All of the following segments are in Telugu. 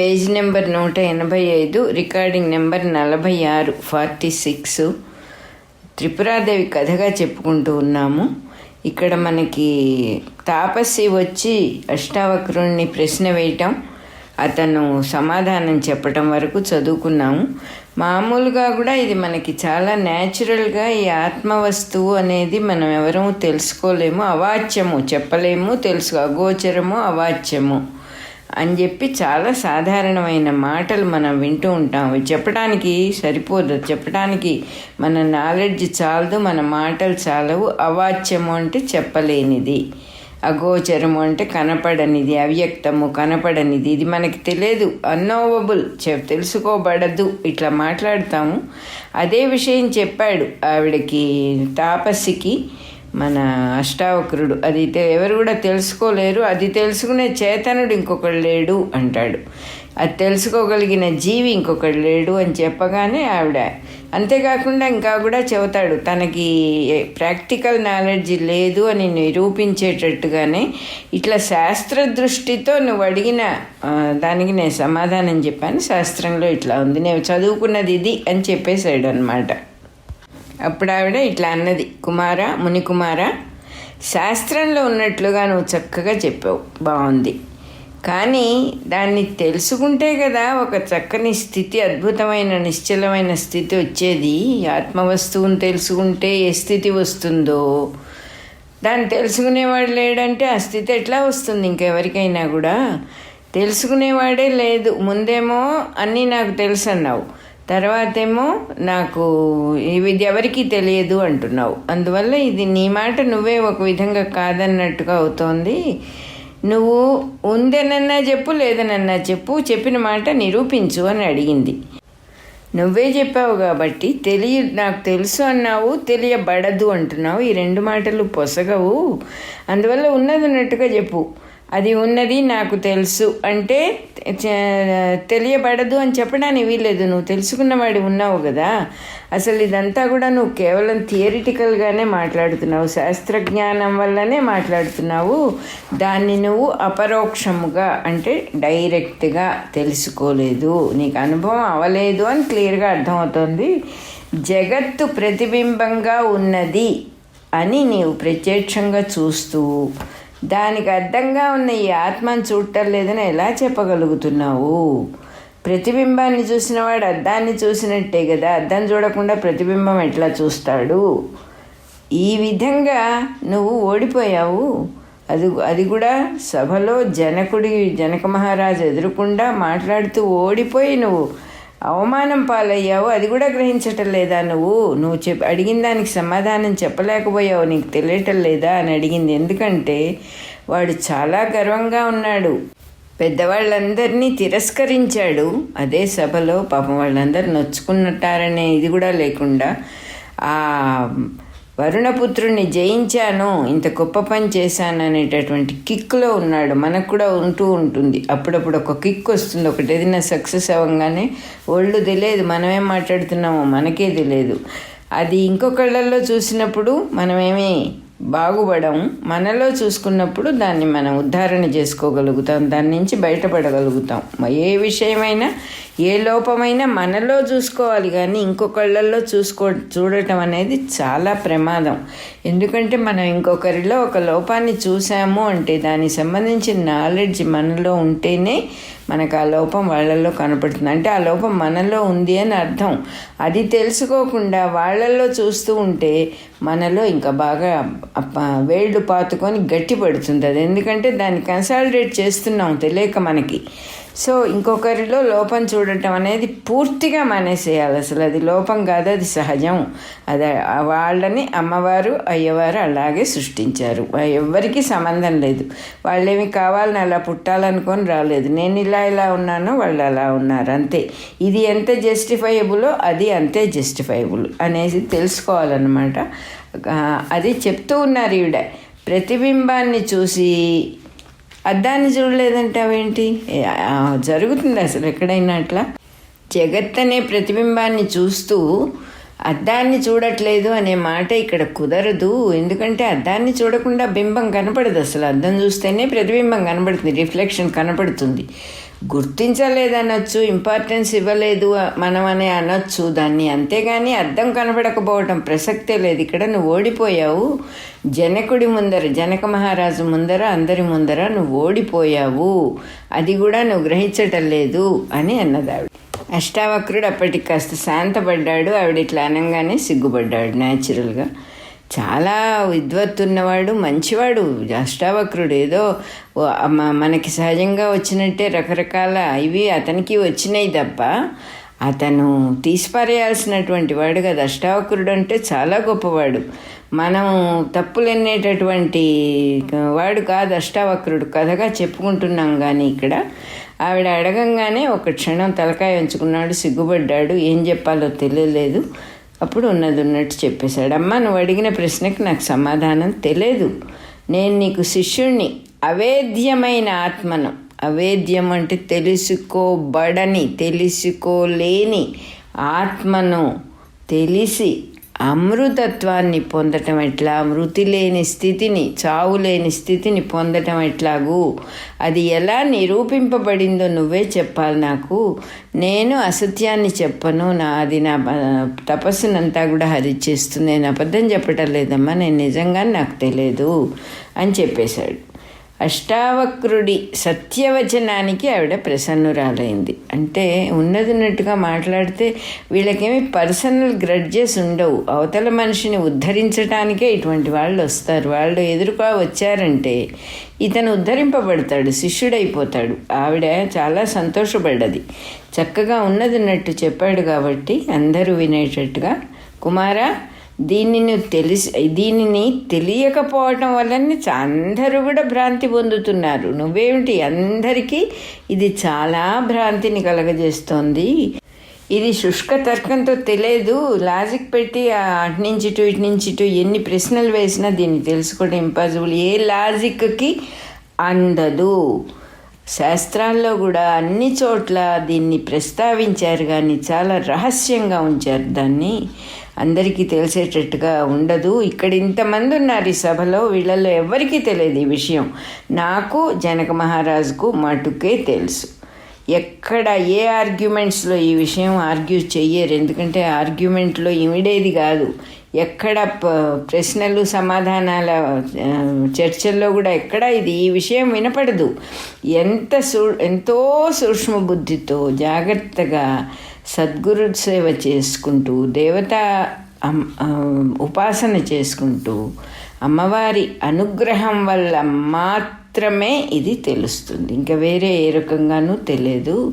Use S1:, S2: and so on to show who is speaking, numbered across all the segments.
S1: పేజ్ నెంబర్ నూట ఎనభై ఐదు రికార్డింగ్ నెంబర్ నలభై ఆరు ఫార్టీ సిక్స్. త్రిపురాదేవి కథగా చెప్పుకుంటూ ఉన్నాము. ఇక్కడ మనకి తాపసి వచ్చి అష్టావక్రుణ్ణి ప్రశ్న వేయటం అతను సమాధానం చెప్పటం వరకు చదువుకున్నాము. మామూలుగా కూడా ఇది మనకి చాలా న్యాచురల్గా ఈ ఆత్మవస్తువు అనేది మనం ఎవరూ తెలుసుకోలేము. అవాచ్యము చెప్పలేము తెలుసు అగోచరము అవాచ్యము. అని చెప్పి చాలా సాధారణమైన మాటలు మనం వింటూ ఉంటాం చెప్పడానికి సరిపోదు. చెప్పడానికి మన నాలెడ్జ్ చాలదు మన మాటలు చాలవు. అవాచ్యము అంటే చెప్పలేనిది. అగోచరము అంటే కనపడనిది. అవ్యక్తము కనపడనిది. ఇది మనకి తెలియదు. అన్నోవబుల్ తెలుసుకోబడదు. ఇట్లా మాట్లాడతాము. అదే విషయం చెప్పాడు ఆవిడకి తాపసికి. మన అష్టావక్రుడు. అది ఎవరు కూడా తెలుసుకోలేరు. అది తెలుసుకునే చేతనుడు ఇంకొకడు లేడు అంటాడు. అది తెలుసుకోగలిగిన జీవి ఇంకొకడు లేడు అని చెప్పగానే ఆవిడ అంతేకాకుండా ఇంకా కూడా చెబుతాడు తనకి ప్రాక్టికల్ నాలెడ్జ్ లేదు అని నిరూపించేటట్టుగానే ఇట్లా శాస్త్ర దృష్టితో నువ్వు అడిగిన దానికి నేను సమాధానం చెప్పాను. శాస్త్రంలో ఇట్లా ఉంది. నేను చదువుకున్నది ఇది అని చెప్పేశాడు అనమాట అప్పుడు ఆవిడ ఇట్లా అన్నది. కుమార మునికుమార శాస్త్రంలో ఉన్నట్లుగా నువ్వు చక్కగా చెప్పావు. బాగుంది కానీ దాన్ని తెలుసుకుంటే కదా ఒక చక్కని స్థితి అద్భుతమైన నిశ్చలమైన స్థితి వచ్చేది. ఆత్మవస్తువుని తెలుసుకుంటే ఏ స్థితి వస్తుందో. దాన్ని తెలుసుకునేవాడు లేడంటే ఆ స్థితి ఎట్లా వస్తుంది? ఇంకెవరికైనా కూడా. తెలుసుకునేవాడే లేదు. ముందేమో అన్నీ నాకు తెలుసు అన్నావు తర్వాతేమో నాకు ఇది ఎవరికీ తెలియదు అంటున్నావు. అందువల్ల ఇది నీ మాట నువ్వే ఒక విధంగా కాదన్నట్టుగా అవుతోంది. నువ్వు ఉందనన్నా చెప్పు లేదనన్నా చెప్పు చెప్పిన మాట నిరూపించు అని అడిగింది. నువ్వే చెప్పావు కాబట్టి తెలియ నాకు తెలుసు అన్నావు తెలియబడదు అంటున్నావు. ఈ రెండు మాటలు పొసగవు. అందువల్ల ఉన్నది ఉన్నట్టుగా చెప్పు. అది ఉన్నది నాకు తెలుసు. అంటే తెలియబడదు అని చెప్పడానికి వీల్లేదు. నువ్వు తెలుసుకున్నవాడి ఉన్నావు కదా. అసలు ఇదంతా కూడా నువ్వు కేవలం థియరిటికల్గానే మాట్లాడుతున్నావు. శాస్త్రజ్ఞానం వల్లనే మాట్లాడుతున్నావు. దాన్ని నువ్వు అపరోక్షముగా అంటే డైరెక్ట్గా తెలుసుకోలేదు. నీకు అనుభవం అవ్వలేదు అని క్లియర్గా అర్థమవుతుంది. జగత్తు ప్రతిబింబంగా ఉన్నది అని నీవు ప్రత్యక్షంగా చూస్తూ దానికి అడ్డంగా ఉన్న ఈ ఆత్మను చూడటం లేదని ఎలా చెప్పగలుగుతున్నావు? ప్రతిబింబాన్ని చూసినవాడు అద్దాన్ని చూసినట్టే కదా. అద్దం చూడకుండా ప్రతిబింబం ఎట్లా చూస్తాడు? ఈ విధంగా నువ్వు ఓడిపోయావు. అది అది కూడా సభలో జనకుడి జనక మహారాజు ఎదురుకుండా మాట్లాడుతూ ఓడిపోయి నువ్వు అవమానం పాలయ్యావు అది కూడా గ్రహించటం లేదా నువ్వు? నువ్వు చెప్ అడిగిన దానికి సమాధానం చెప్పలేకపోయావు నీకు తెలియటం లేదా అని అడిగింది. ఎందుకంటే వాడు చాలా గర్వంగా ఉన్నాడు. పెద్దవాళ్ళందరినీ తిరస్కరించాడు. అదే సభలో పాపం వాళ్ళందరూ నొచ్చుకున్నట్టారనే ఇది కూడా లేకుండా ఆ వరుణపుత్రుణ్ణి జయించాను ఇంత గొప్ప పని చేశాను అనేటటువంటి కిక్లో ఉన్నాడు. మనకు కూడా ఉంటూ ఉంటుంది. అప్పుడప్పుడు ఒక కిక్ వస్తుంది. ఒకటి ఏదైనా సక్సెస్ అవ్వగానే ఒళ్ళు తెలియదు. మనమేం మాట్లాడుతున్నామో మనకే తెలియదు. అది ఇంకొకళ్ళల్లో చూసినప్పుడు మనమేమి బాగుపడం మనలో చూసుకున్నప్పుడు దాన్ని మనం ఉద్ధారణ చేసుకోగలుగుతాం దాని నుంచి బయటపడగలుగుతాం. ఏ విషయమైనా ఏ లోపమైనా మనలో చూసుకోవాలి కానీ ఇంకొకళ్ళల్లో చూసుకో చూడటం అనేది చాలా ప్రమాదం. ఎందుకంటే మనం ఇంకొకరిలో ఒక లోపాన్ని చూసాము అంటే దానికి సంబంధించిన నాలెడ్జ్ మనలో ఉంటేనే మనకు ఆ లోపం వాళ్ళల్లో కనపడుతుంది. అంటే ఆ లోపం మనలో ఉంది అని అర్థం. అది తెలుసుకోకుండా వాళ్ళల్లో చూస్తూ ఉంటే మనలో ఇంకా బాగా వేళ్ళు పాతుకొని గట్టి పడుతుంది అది ఎందుకంటే దాన్ని కన్సాలిడేట్ చేస్తున్నాం తెలియక మనకి. సో ఇంకొకరిలో లోపం చూడటం అనేది పూర్తిగా మానేసేయాలి అసలు. అది లోపం కాదు అది సహజం. అది వాళ్ళని అమ్మవారు అయ్యవారు అలాగే సృష్టించారు. ఎవ్వరికీ సంబంధం లేదు. వాళ్ళేమి కావాలని అలా పుట్టాలనుకొని రాలేదు. నేను ఇలా ఇలా ఉన్నానో వాళ్ళు అలా ఉన్నారు అంతే. ఇది ఎంత జస్టిఫైయబులో అది అంతే జస్టిఫైబుల్ అనేసి తెలుసుకోవాలన్నమాట. అది చెప్తూ ఉన్నారు ఈవిడ. ప్రతిబింబాన్ని చూసి అద్దాన్ని చూడలేదంటావేంటి అవేంటి? జరుగుతుంది అసలు ఎక్కడైనా అట్లా? జగత్ అనే ప్రతిబింబాన్ని చూస్తూ అద్దాన్ని చూడట్లేదు అనే మాట ఇక్కడ కుదరదు. ఎందుకంటే అద్దాన్ని చూడకుండా బింబం కనపడదు అసలు. అద్దం చూస్తేనే ప్రతిబింబం కనపడుతుంది రిఫ్లెక్షన్ కనపడుతుంది. గుర్తించలేదనొచ్చు ఇంపార్టెన్స్ ఇవ్వలేదు మనమనే అనొచ్చు. దాన్ని అంతేగాని అర్థం కనబడకపోవటం ప్రసక్తే లేదు. ఇక్కడ నువ్వు ఓడిపోయావు. జనకుడి ముందర జనక మహారాజు ముందర అందరి ముందర నువ్వు ఓడిపోయావు. అది కూడా నువ్వు గ్రహించటం లేదు అని అన్నదావిడ. అష్టావక్రుడు అప్పటికి కాస్త శాంతపడ్డాడు. ఆవిడ ఇట్లా అనగానే సిగ్గుపడ్డాడు న్యాచురల్గా చాలా విద్వత్తున్నవాడు మంచివాడు అష్టావక్రుడు. ఏదో మనకి సహజంగా వచ్చినట్టే రకరకాల ఇవి అతనికి వచ్చినాయి తప్ప అతను తీసిపారేయాల్సినటువంటి వాడు కదా. అష్టావక్రుడు అంటే చాలా గొప్పవాడు. మనం తప్పులెన్నేటటువంటి వాడు కాదు అష్టావక్రుడు. కథగా చెప్పుకుంటున్నాం కానీ ఇక్కడ. ఆవిడ అడగంగానే ఒక క్షణం తలకాయ ఉంచుకున్నాడు సిగ్గుపడ్డాడు. ఏం చెప్పాలో తెలియలేదు. అప్పుడు ఉన్నది ఉన్నట్టు చెప్పేశాడు. అమ్మ నువ్వు అడిగిన ప్రశ్నకి నాకు సమాధానం తెలియదు నేను నీకు శిష్యుణ్ణి. అవేద్యమైన ఆత్మను. అవేద్యం అంటే తెలుసుకోబడని తెలుసుకోలేని ఆత్మను తెలిసి అమృతత్వాన్ని పొందటం ఎట్లా? మృతి లేని స్థితిని చావు లేని స్థితిని పొందటం ఎట్లాగూ? అది ఎలా నిరూపింపబడిందో నువ్వే చెప్పాలి నాకు. నేను అసత్యాన్ని చెప్పను. నా అది నా తపస్సునంతా కూడా హరిచేస్తుంది. నేను అబద్ధం చెప్పటం లేదమ్మా. నేను నిజంగా నాకు తెలియదు అని చెప్పేశాడు. అష్టావక్రుడి సత్యవచనానికి ఆవిడ ప్రసన్నురాలైంది. అంటే ఉన్నదిన్నట్టుగా మాట్లాడితే వీళ్ళకేమి పర్సనల్ గ్రడ్జెస్ ఉండవు. అవతల మనిషిని ఉద్ధరించడానికే ఇటువంటి వాళ్ళు వస్తారు. వాళ్ళు ఎదురుగా వచ్చారంటే ఇతను ఉద్ధరింపబడతాడు శిష్యుడైపోతాడు. ఆవిడ చాలా సంతోషపడ్డది. చక్కగా ఉన్నదిన్నట్టు చెప్పాడు కాబట్టి అందరూ వినేటట్టుగా కుమారా దీనిని తెలిసి దీనిని తెలియకపోవటం వల్లనే అందరూ కూడా భ్రాంతి పొందుతున్నారు. నువ్వేమిటి? అందరికీ ఇది చాలా భ్రాంతిని కలగజేస్తోంది. ఇది శుష్క తర్కంతో తెలియదు. లాజిక్ పెట్టి అటు నుంచి ఇటు ఇటు నుంచి ఇటు ఎన్ని ప్రశ్నలు వేసినా దీన్ని తెలుసుకోవడం ఇంపాసిబుల్. ఏ లాజిక్కి అందదు. శాస్త్రాల్లో కూడా అన్ని చోట్ల దీన్ని ప్రస్తావించారు కానీ చాలా రహస్యంగా ఉంచారు. దాన్ని అందరికీ తెలిసేటట్టుగా ఉండదు. ఇక్కడ ఇంతమంది ఉన్నారు ఈ సభలో వీళ్ళల్లో ఎవరికీ తెలియదు ఈ విషయం. నాకు జనక మహారాజుకు మటుకే తెలుసు. ఎక్కడ ఏ ఆర్గ్యుమెంట్స్లో ఈ విషయం ఆర్గ్యూ చెయ్యరు. ఎందుకంటే ఆర్గ్యుమెంట్లో ఇమిడేది కాదు. ఎక్కడ ప- ప్రశ్నలు సమాధానాల చర్చల్లో కూడా ఎక్కడ ఇది ఈ విషయం వినపడదు. ఎంత సూ ఎంతో సూక్ష్మ బుద్ధితో జాగ్రత్తగా సద్గురు సేవ చేసుకుంటూ దేవత ఉపాసన చేసుకుంటూ అమ్మవారి అనుగ్రహం వల్ల మాత్రం మాత్రమే ఇది తెలుస్తుంది. ఇంకా వేరే ఏ రకంగానూ తెలియదు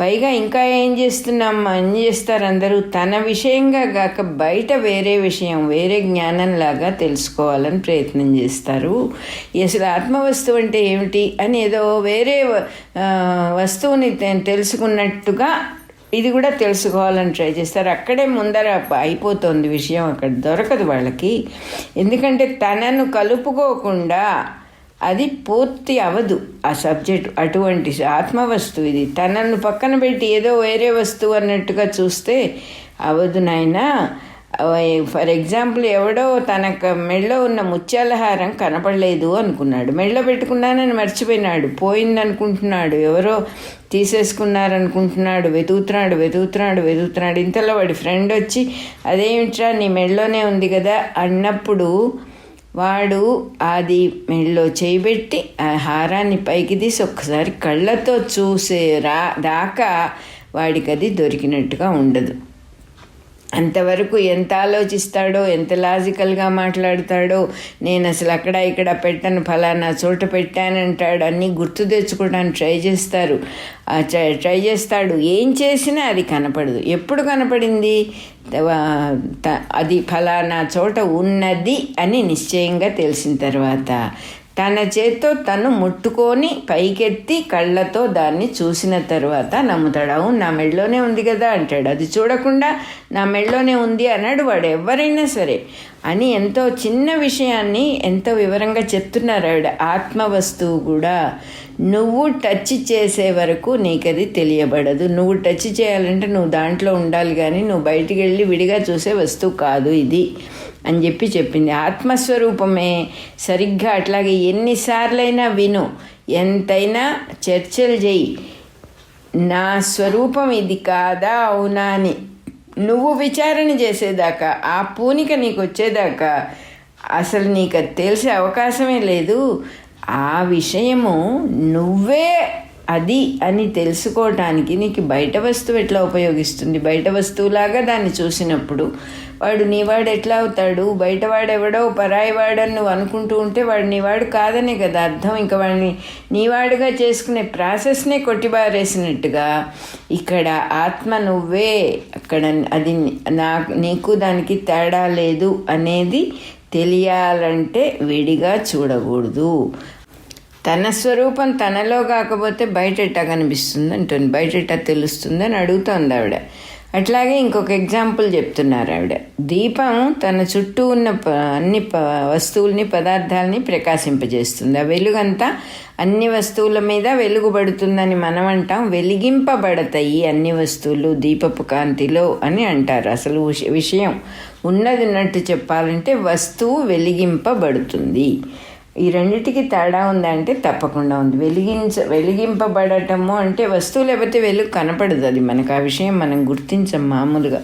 S1: పైగా ఇంకా ఏం చేస్తున్నాం? ఏం చేస్తారు అందరూ? తన విషయంగా కాక బయట వేరే విషయం వేరే జ్ఞానంలాగా తెలుసుకోవాలని ప్రయత్నం చేస్తారు. అసలు ఆత్మవస్తువు అంటే ఏమిటి? అని ఏదో వేరే వస్తువుని తె- తెలుసుకున్నట్టుగా ఇది కూడా తెలుసుకోవాలని ట్రై చేస్తారు. అక్కడే ముందర అయిపోతుంది విషయం అక్కడ దొరకదు వాళ్ళకి. ఎందుకంటే తనను కలుపుకోకుండా అది పూర్తి అవదు. ఆ సబ్జెక్ట్ అటువంటి ఆత్మవస్తువు ఇది. తనను పక్కన పెట్టి ఏదో వేరే వస్తువు అన్నట్టుగా చూస్తే అవదు నాయనా. ఫర్ ఎగ్జాంపుల్ ఎవడో తనకు మెడలో ఉన్న ముత్యాల హారం కనపడలేదు అనుకున్నాడు. మెడలో పెట్టుకున్నానని మర్చిపోయినాడు. పోయిందనుకుంటున్నాడు. ఎవరో తీసేసుకున్నారనుకుంటున్నాడు. వెతుకుతున్నాడు వెతుకుతున్నాడు వెతుకుతున్నాడు. ఇంతలో వాడి ఫ్రెండ్ వచ్చి అదేమిట్రా నీ మెడలోనే ఉంది కదా? అన్నప్పుడు వాడు అది మెళ్ళో చేయబెట్టి ఆ హారాన్ని పైకి తీసి ఒక్కసారి కళ్ళతో చూసే రా దాకా వాడికి అది దొరికినట్టుగా ఉండదు. అంతవరకు ఎంత ఆలోచిస్తాడో ఎంత లాజికల్గా మాట్లాడతాడో నేను అసలు అక్కడ ఇక్కడ పెట్టను ఫలానా చోట పెట్టానంటాడు అన్నీ గుర్తు తెచ్చుకోవడానికి ట్రై చేస్తారు. ట్రై- చేస్తాడు. ఏం చేసినా అది కనపడదు. ఎప్పుడు కనపడింది? అది ఫలానా చోట ఉన్నది అని నిశ్చయంగా తెలిసిన తర్వాత. తన చేత్తో తను ముట్టుకొని పైకెత్తి కళ్ళతో దాన్ని చూసిన తర్వాత నమ్ముతాడు. అవును నా మెడలోనే ఉంది కదా అంటాడు. అది చూడకుండా నా మెడలోనే ఉంది అన్నాడు వాడు ఎవరైనా సరే. అని ఎంతో చిన్న విషయాన్ని ఎంతో వివరంగా చెప్తున్నారు ఆవిడ. ఆత్మ వస్తువు కూడా నువ్వు టచ్ చేసే వరకు నీకు అది తెలియబడదు. నువ్వు టచ్ చేయాలంటే నువ్వు దాంట్లో ఉండాలి కానీ నువ్వు బయటికి వెళ్ళి విడిగా చూసే వస్తువు కాదు ఇది. అని చెప్పి చెప్పింది. ఆత్మస్వరూపమే సరిగ్గా అట్లాగే ఎన్నిసార్లైనా విను. ఎంతైనా చర్చలు చేయి నా స్వరూపం ఇది కాదా? అవునా అని. నువ్వు విచారణ చేసేదాకా ఆ పూనిక నీకు వచ్చేదాకా అసలు నీకు అది తెలిసే అవకాశమే లేదు. ఆ విషయము నువ్వే అది అని తెలుసుకోవటానికి నీకు బయట వస్తువు ఎట్లా ఉపయోగిస్తుంది? బయట వస్తువులాగా దాన్ని చూసినప్పుడు వాడు నీవాడు ఎట్లా అవుతాడు? బయటవాడు ఎవడో పరాయి వాడని నువ్వు అనుకుంటూ ఉంటే వాడు నీవాడు కాదనే కదా అర్థం. ఇంకా వాడిని నీవాడుగా చేసుకునే ప్రాసెస్నే కొట్టిబారేసినట్టుగా ఇక్కడ ఆత్మ నువ్వే. అక్కడ అది నా నీకు దానికి తేడా లేదు అనేది తెలియాలంటే విడిగా చూడకూడదు. తన స్వరూపం తనలో కాకపోతే బయట ఎట్టా కనిపిస్తుంది అంటుంది. బయట ఎట్టా తెలుస్తుంది అని అడుగుతోంది ఆవిడ. అట్లాగే ఇంకొక ఎగ్జాంపుల్ చెప్తున్నారు ఆవిడ. దీపం తన చుట్టూ ఉన్న ప అన్ని ప వస్తువుల్ని పదార్థాలని ప్రకాశింపజేస్తుంది. ఆ వెలుగంతా అన్ని వస్తువుల మీద వెలుగుబడుతుందని మనం అంటాం. వెలిగింపబడతాయి అన్ని వస్తువులు దీపపు కాంతిలో అని అంటారు. అసలు విషయం ఉన్నది ఉన్నట్టు చెప్పాలంటే వస్తువు వెలిగింపబడుతుంది. ఈ రెండిటికి తేడా ఉందంటే తప్పకుండా ఉంది. వెలిగించ వెలిగింపబడటము అంటే వస్తువు లేకపోతే వెలుగు కనపడదు అది. మనకు ఆ విషయం మనం గుర్తించం మామూలుగా.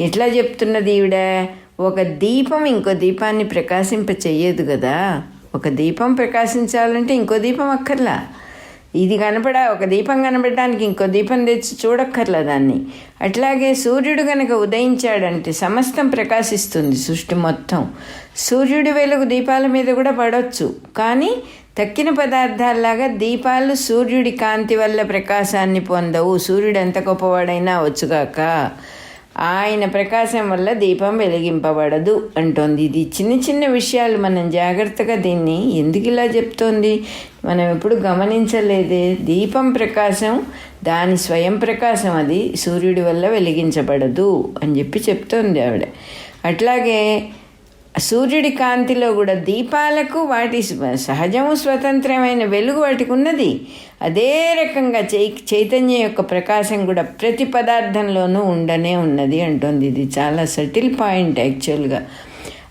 S1: ఎట్లా చెప్తున్నది ఈవిడ? ఒక దీపం ఇంకో దీపాన్ని ప్రకాశింప చెయ్యదు కదా. ఒక దీపం ప్రకాశించాలంటే ఇంకో దీపం అక్కర్లా. ఇది కనపడ ఒక దీపం కనపడడానికి ఇంకో దీపం తెచ్చి చూడక్కర్లా దాన్ని. అట్లాగే సూర్యుడు కనుక ఉదయించాడంటే సమస్తం ప్రకాశిస్తుంది సృష్టి మొత్తం. సూర్యుడి వెలుగు దీపాల మీద కూడా పడవచ్చు కానీ తక్కిన పదార్థాల్లాగా దీపాలు సూర్యుడి కాంతి వల్ల ప్రకాశాన్ని పొందవు. సూర్యుడు ఎంత గొప్పవాడైనా వచ్చుగాక ఆయన ప్రకాశం వల్ల దీపం వెలిగింపబడదు అంటోంది. ఇది చిన్న చిన్న విషయాలు. మనం జాగ్రత్తగా దీన్ని ఎందుకు ఇలా చెప్తోంది? మనం ఎప్పుడు గమనించలేదే. దీపం ప్రకాశం దాని స్వయం ప్రకాశం అది సూర్యుడి వల్ల వెలిగించబడదు అని చెప్పి చెప్తోంది ఆవిడ. అట్లాగే సూర్యుడి కాంతిలో కూడా దీపాలకు వాటి సహజము స్వతంత్రమైన వెలుగు వాటికి ఉన్నది. అదే రకంగా చై చైతన్యం యొక్క ప్రకాశం కూడా ప్రతి పదార్థంలోనూ ఉండనే ఉన్నది అంటుంది. ఇది చాలా సటిల్ పాయింట్ యాక్చువల్గా.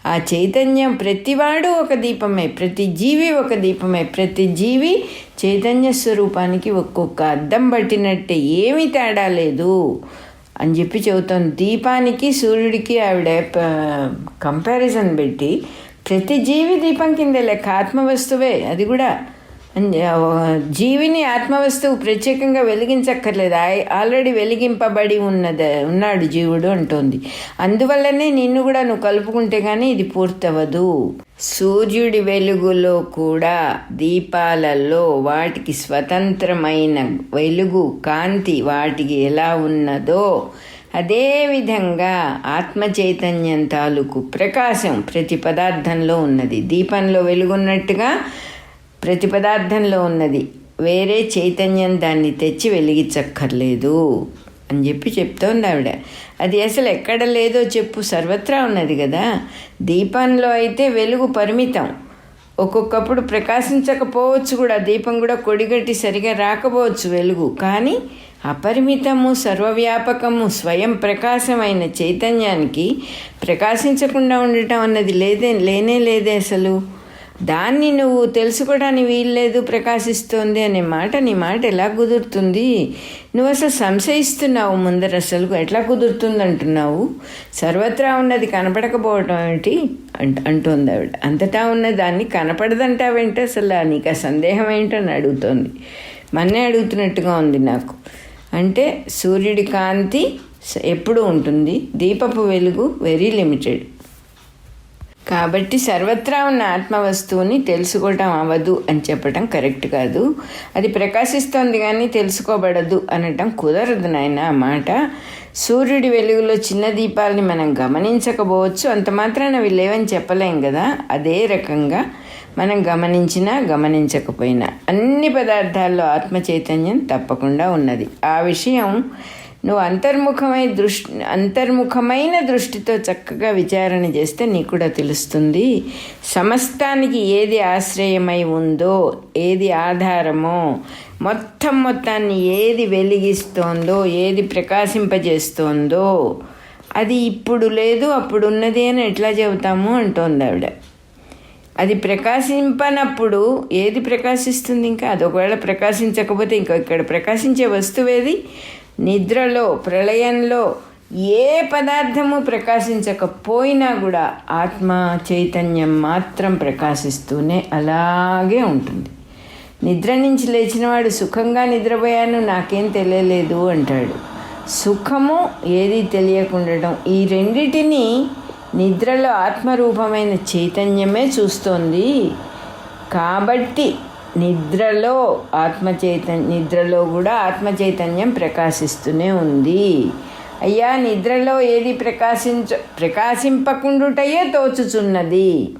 S1: ఆ చైతన్యం ప్రతివాడు ఒక దీపమే ప్రతి జీవి ఒక దీపమే ప్రతి జీవి చైతన్య స్వరూపానికి ఒక్కొక్క అద్దం పట్టినట్టే. ఏమీ తేడా లేదు. అని చెప్పి చెబుతాను. దీపానికి సూర్యుడికి ఆవిడ కంపారిజన్ పెట్టి ప్రతి జీవి దీపం కింద లెక్క ఆత్మవస్తువే అది కూడా. జీవిని ఆత్మవస్తువు ప్రత్యేకంగా వెలిగించక్కర్లేదు. ఆల్రెడీ వెలిగింపబడి ఉన్నది ఉన్నాడు జీవుడు అంటోంది. అందువల్లనే నిన్ను కూడా నువ్వు కలుపుకుంటే కానీ ఇది పూర్తవదు సూర్యుడి వెలుగులో కూడా దీపాలలో వాటికి స్వతంత్రమైన వెలుగు కాంతి వాటికి ఎలా ఉన్నదో అదేవిధంగా ఆత్మ చైతన్యం తాలూకు ప్రకాశం ప్రతి పదార్థంలో ఉన్నది. దీపంలో వెలుగున్నట్టుగా ప్రతి పదార్థంలో ఉన్నది. వేరే చైతన్యం దాన్ని తెచ్చి వెలిగించక్కర్లేదు అని చెప్పి చెప్తోంది ఆవిడ. అది అసలు ఎక్కడ లేదో చెప్పు సర్వత్రా ఉన్నది కదా. దీపంలో అయితే వెలుగు పరిమితం. ఒక్కొక్కప్పుడు ప్రకాశించకపోవచ్చు కూడా దీపం కూడా కొడిగట్టి సరిగా రాకపోవచ్చు వెలుగు. కానీ అపరిమితము సర్వవ్యాపకము స్వయం ప్రకాశమైన చైతన్యానికి ప్రకాశించకుండా ఉండటం అన్నది లేదే లేనే లేదే అసలు. దాన్ని నువ్వు తెలుసుకోవడానికి వీల్లేదు ప్రకాశిస్తోంది అనే మాట నీ మాట ఎలా కుదురుతుంది? నువ్వు అసలు సంశయిస్తున్నావు ముందర అసలు ఎట్లా కుదురుతుంది అంటున్నావు సర్వత్రా ఉన్నది కనపడకపోవటం ఏమిటి అంట అంటోంది ఆవిడ. అంతటా ఉన్న దాన్ని కనపడదంటావేంటి అసలు? నీకు ఆ సందేహం ఏంటని అడుగుతోంది. మన్నే అడుగుతున్నట్టుగా ఉంది నాకు. అంటే సూర్యుడి కాంతి ఎప్పుడు ఉంటుంది? దీపపు వెలుగు వెరీ లిమిటెడ్. కాబట్టి సర్వత్రా ఉన్న ఆత్మవస్తువుని తెలుసుకోవటం అవ్వదు అని చెప్పటం కరెక్ట్ కాదు. అది ప్రకాశిస్తోంది కానీ తెలుసుకోబడదు అనటం కుదరదు నాయన ఆ మాట. సూర్యుడి వెలుగులో చిన్న దీపాలని మనం గమనించకపోవచ్చు. అంత మాత్రాన అవి లేవని చెప్పలేం కదా? అదే రకంగా మనం గమనించినా గమనించకపోయినా అన్ని పదార్థాల్లో ఆత్మ చైతన్యం తప్పకుండా ఉన్నది. ఆ విషయం నువ్వు అంతర్ముఖమై దృష్టి అంతర్ముఖమైన దృష్టితో చక్కగా విచారణ చేస్తే నీకు కూడా తెలుస్తుంది. సమస్తానికి ఏది ఆశ్రయమై ఉందో ఏది ఆధారమో మొత్తం మొత్తాన్ని ఏది వెలిగిస్తోందో ఏది ప్రకాశింపజేస్తోందో అది ఇప్పుడు లేదు అప్పుడు ఉన్నది అని ఎట్లా చెబుతాము అంటోంది ఆవిడ. అది ప్రకాశింపనప్పుడు ఏది ప్రకాశిస్తుంది ఇంకా? అది ఒకవేళ ప్రకాశించకపోతే ఇంకా ఇక్కడ ప్రకాశించే వస్తువు ఏది నిద్రలో ప్రళయంలో ఏ పదార్థము ప్రకాశించకపోయినా కూడా ఆత్మ చైతన్యం మాత్రం ప్రకాశిస్తూనే అలాగే ఉంటుంది. నిద్ర నుంచి లేచినవాడు సుఖంగా నిద్రపోయాను నాకేం తెలియలేదు అంటాడు. సుఖము ఏది తెలియకుండటం. ఈ రెండిటిని నిద్రలో ఆత్మరూపమైన చైతన్యమే చూస్తోంది. కాబట్టి నిద్రలో ఆత్మచైతన్య నిద్రలో కూడా ఆత్మచైతన్యం ప్రకాశిస్తూనే ఉంది. అయ్యా నిద్రలో ఏది ప్రకాశించ ప్రకాశింపకుండుటయే తోచుచున్నది.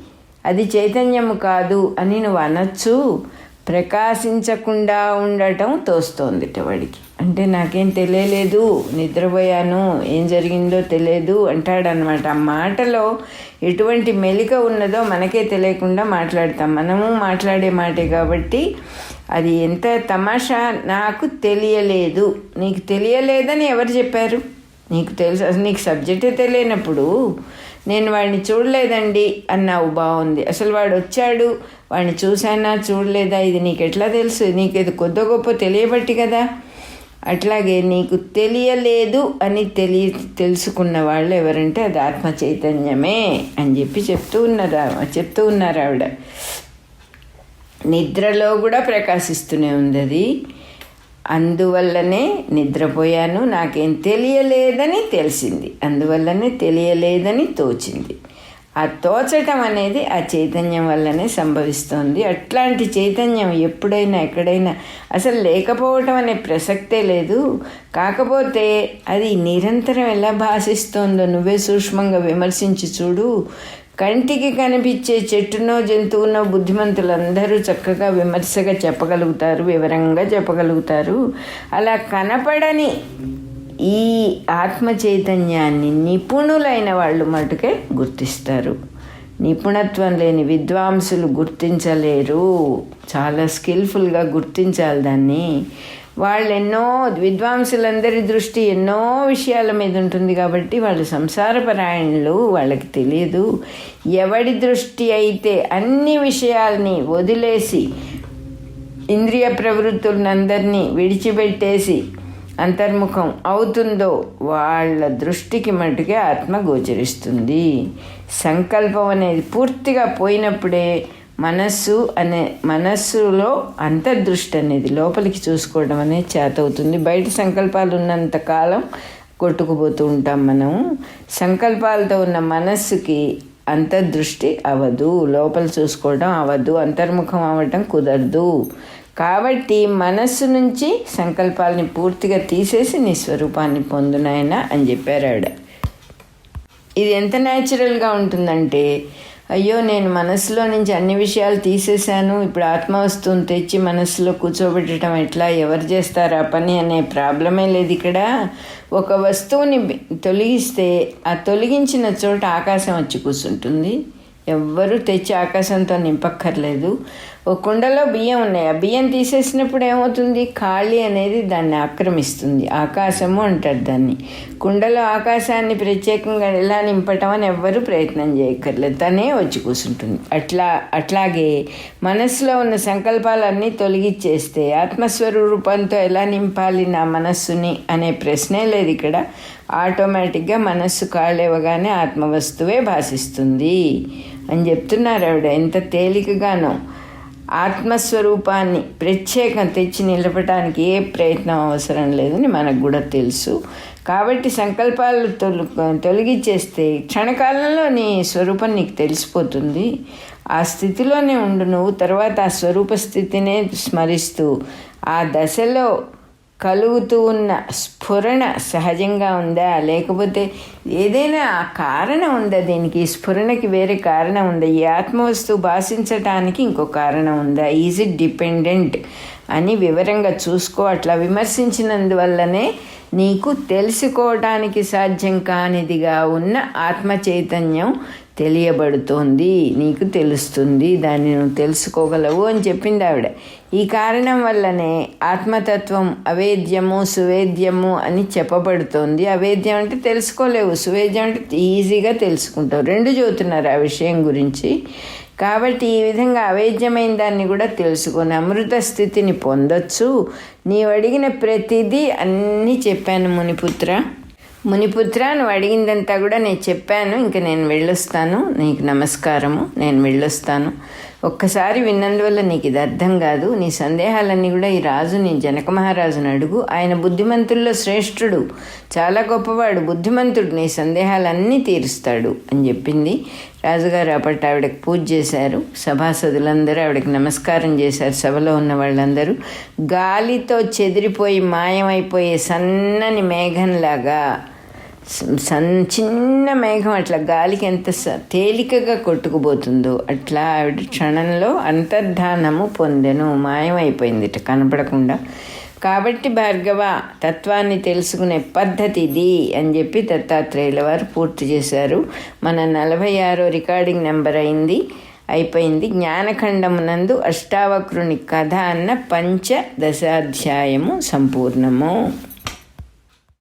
S1: అది చైతన్యము కాదు అని నువ్వు అనొచ్చు. ప్రకాశించకుండా ఉండటం తోస్తోంది వాడికి. అంటే నాకేం తెలియలేదు నిద్రపోయాను ఏం జరిగిందో తెలియదు అంటాడనమాట. ఆ మాటలో ఎటువంటి మెలిక ఉన్నదో మనకే తెలియకుండా మాట్లాడతాం. మనము మాట్లాడే మాటే కాబట్టి అది ఎంత తమాషా నాకు తెలియలేదు. నీకు తెలియలేదని ఎవరు చెప్పారు? నీకు తెలుసు అసలు నీకు సబ్జెక్టే తెలియనప్పుడు నేను వాడిని చూడలేదండి అన్నావు బాగుంది అసలు వాడు వచ్చాడు వాడిని చూశానా చూడలేదా? ఇది నీకు ఎట్లా తెలుసు? నీకు ఇది కొద్ది గొప్ప తెలియబట్టి కదా. అట్లాగే నీకు తెలియలేదు అని తెలియ తెలుసుకున్న వాళ్ళు ఎవరంటే అది ఆత్మ చైతన్యమే అని చెప్పి చెప్తూ ఉన్నారు చెప్తూ ఉన్నారు ఆవిడ. నిద్రలో కూడా ప్రకాశిస్తూనే ఉంది అది. అందువల్లనే నిద్రపోయాను నాకేం తెలియలేదని తెలిసింది. అందువల్లనే తెలియలేదని తోచింది. ఆ తోచటం అనేది ఆ చైతన్యం వల్లనే సంభవిస్తుంది. అట్లాంటి చైతన్యం ఎప్పుడైనా ఎక్కడైనా అసలు లేకపోవటం అనే ప్రసక్తే లేదు. కాకపోతే అది నిరంతరం ఎలా భాషిస్తోందో నువ్వే సూక్ష్మంగా విమర్శించి చూడు. కంటికి కనిపించే చెట్టునో జంతువునో బుద్ధిమంతులందరూ చక్కగా విమర్శగా చెప్పగలుగుతారు వివరంగా చెప్పగలుగుతారు. అలా కనపడని ఈ ఆత్మ చైతన్యాన్ని నిపుణులైన వాళ్ళు మటుకే గుర్తిస్తారు. నిపుణత్వం లేని విద్వాంసులు గుర్తించలేరు. చాలా స్కిల్ఫుల్గా గుర్తించాలి దాన్ని. వాళ్ళు ఎన్నో విద్వాంసులందరి దృష్టి ఎన్నో విషయాల మీద ఉంటుంది కాబట్టి వాళ్ళు సంసారపరాయణులు వాళ్ళకి తెలియదు ఎవడి దృష్టి అయితే అన్ని విషయాల్ని వదిలేసి ఇంద్రియ ప్రవృత్తులందరినీ విడిచిపెట్టేసి అంతర్ముఖం అవుతుందో వాళ్ళ దృష్టికి మటుకే ఆత్మ గోచరిస్తుంది. సంకల్పం అనేది పూర్తిగా పోయినప్పుడే మనస్సు అనే మనస్సులో అంతర్దృష్టి అనేది లోపలికి చూసుకోవడం అనేది చేతవుతుంది. బయట సంకల్పాలు ఉన్నంత కాలం కొట్టుకుపోతూ ఉంటాం మనం. సంకల్పాలతో ఉన్న మనస్సుకి అంతర్దృష్టి అవ్వదు లోపల చూసుకోవడం అవ్వదు అంతర్ముఖం అవ్వటం కుదరదు. కాబట్టి మనస్సు నుంచి సంకల్పాలని పూర్తిగా తీసేసి నీ స్వరూపాన్ని పొందునాయన అని చెప్పారు ఆవిడ ఇది ఎంత న్యాచురల్గా ఉంటుందంటే అయ్యో నేను మనసులో నుంచి అన్ని విషయాలు తీసేశాను ఇప్పుడు ఆత్మవస్తువుని తెచ్చి మనసులో కూర్చోబెట్టడం ఎట్లా ఎవరు చేస్తారు ఆ పని అనే ప్రాబ్లమే లేదు ఇక్కడ. ఒక వస్తువుని తొలగిస్తే ఆ తొలగించిన చోట ఆకాశం వచ్చి కూర్చుంటుంది. ఎవ్వరూ తెచ్చి ఆకాశంతో నింపక్కర్లేదు. ఓ కుండలో బియ్యం ఉన్నాయి. ఆ బియ్యం తీసేసినప్పుడు ఏమవుతుంది? ఖాళీ అనేది దాన్ని ఆక్రమిస్తుంది. ఆకాశము అంటారు దాన్ని. కుండలో ఆకాశాన్ని ప్రత్యేకంగా ఎలా నింపటం అని ఎవ్వరూ ప్రయత్నం చేయక్కర్లేదు. తనే వచ్చి కూర్చుంటుంది అట్లా అట్లాగే మనస్సులో ఉన్న సంకల్పాలన్నీ తొలగిచ్చేస్తే ఆత్మస్వరూపంతో ఎలా నింపాలి నా మనస్సుని అనే ప్రశ్నే లేదు ఇక్కడ. ఆటోమేటిక్గా మనస్సు కాళ్ళేవగానే ఆత్మవస్తువే భాషిస్తుంది. అని చెప్తున్నారు ఆవిడ. ఎంత తేలికగానో. ఆత్మస్వరూపాన్ని ప్రత్యేకం తెచ్చి నిలపడానికి ఏ ప్రయత్నం అవసరం లేదని మనకు కూడా తెలుసు. కాబట్టి సంకల్పాలు తొలి తొలగించేస్తే క్షణకాలంలో నీ స్వరూపం నీకు తెలిసిపోతుంది. ఆ స్థితిలోనే ఉండు నువ్వు. తర్వాత ఆ స్వరూప స్థితినే స్మరిస్తూ ఆ దశలో కలుగుతూ ఉన్న స్ఫురణ సహజంగా ఉందా? లేకపోతే ఏదైనా కారణం ఉందా దీనికి? స్ఫురణకి వేరే కారణం ఉందా? ఈ ఆత్మవస్తువు భాషించటానికి ఇంకో కారణం ఉందా? ఈజ్ ఇట్ డిపెండెంట్ అని వివరంగా చూసుకో. అట్లా విమర్శించినందువల్లనే నీకు తెలుసుకోవటానికి సాధ్యం కానిదిగా ఉన్న ఆత్మ చైతన్యం తెలియబడుతోంది నీకు తెలుస్తుంది దాన్ని నువ్వు తెలుసుకోగలవు అని చెప్పింది ఆవిడ. ఈ కారణం వల్లనే ఆత్మతత్వం అవేద్యము సువేద్యము అని చెప్పబడుతోంది. అవేద్యం అంటే తెలుసుకోలేవు సువేద్యం అంటే ఈజీగా తెలుసుకుంటావు. రెండు చదువుతున్నారు ఆ విషయం గురించి. కాబట్టి ఈ విధంగా అవేద్యమైన దాన్ని కూడా తెలుసుకొని అమృత స్థితిని పొందొచ్చు. నీవు అడిగిన ప్రతిదీ అన్నీ చెప్పాను మునిపుత్ర. మునిపుత్ర నువ్వు అడిగిందంతా కూడా నేను చెప్పాను. ఇంక నేను వెళ్ళొస్తాను. నీకు నమస్కారము. నేను వెళ్ళొస్తాను. ఒక్కసారి విన్నందువల్ల నీకు ఇది అర్థం కాదు. నీ సందేహాలన్నీ కూడా ఈ రాజుని జనక మహారాజుని అడుగు. ఆయన బుద్ధిమంతుల్లో శ్రేష్ఠుడు. చాలా గొప్పవాడు. బుద్ధిమంతుడు. నీ సందేహాలన్నీ తీరుస్తాడు అని చెప్పింది. రాజుగారు అప్పటి ఆవిడకి పూజ చేశారు. సభాసదులందరూ ఆవిడకి నమస్కారం చేశారు. సభలో ఉన్న వాళ్ళందరూ గాలితో చెదిరిపోయి మాయమైపోయే సన్నని మేఘంలాగా సన్ చిన్న మేఘం అట్లా గాలికి ఎంత స- తేలికగా కొట్టుకుపోతుందో అట్లా ఆవిడ క్షణంలో అంతర్ధానము పొందెను. మాయమైపోయింది కనపడకుండా. కాబట్టి భార్గవ తత్వాన్ని తెలుసుకునే పద్ధతి ఇది అని చెప్పి దత్తాత్రేయుల వారు పూర్తి చేశారు. మన నలభై ఆరో రికార్డింగ్ నెంబర్ అయింది అయిపోయింది. జ్ఞానఖండమునందు అష్టావక్రుని కథ అన్న పంచదశాధ్యాయము సంపూర్ణము.